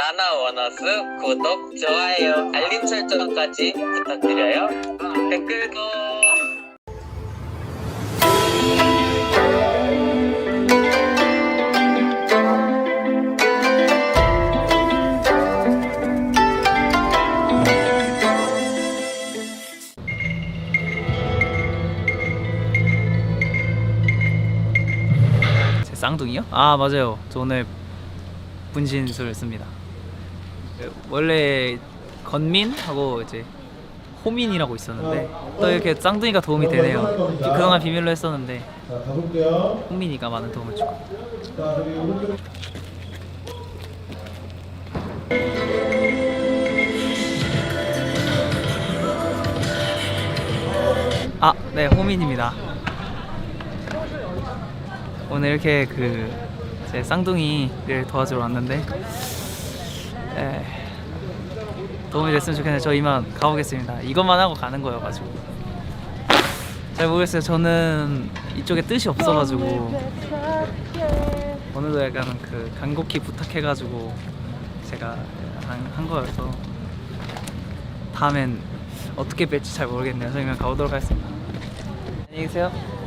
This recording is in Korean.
나나 원어스 구독, 좋아요, 알림 설정까지 부탁드려요. 댓글도 제 쌍둥이요? 아 맞아요. 저 오늘 분신술을 씁니다. 그, 원래 건민하고 이제 호민이라고 있었는데 또 이렇게 쌍둥이가 도움이 되네요. 그동안 비밀로 했었는데. 호민이가 많은 도움을 주고. 아, 네, 호민입니다. 오늘 이렇게 그 제 쌍둥이를 도와주러 왔는데 에, 도움이 됐으면 좋겠는데 저 이만 가보겠습니다. 이것만 하고 가는 거여가지고 잘 모르겠어요. 저는 이쪽에 뜻이 없어가지고 오늘도 약간 그 간곡히 부탁해가지고 제가 한, 한 거여서 다음엔 어떻게 뵐지 잘 모르겠네요. 저희만 가보도록 하겠습니다. 안녕히 계세요.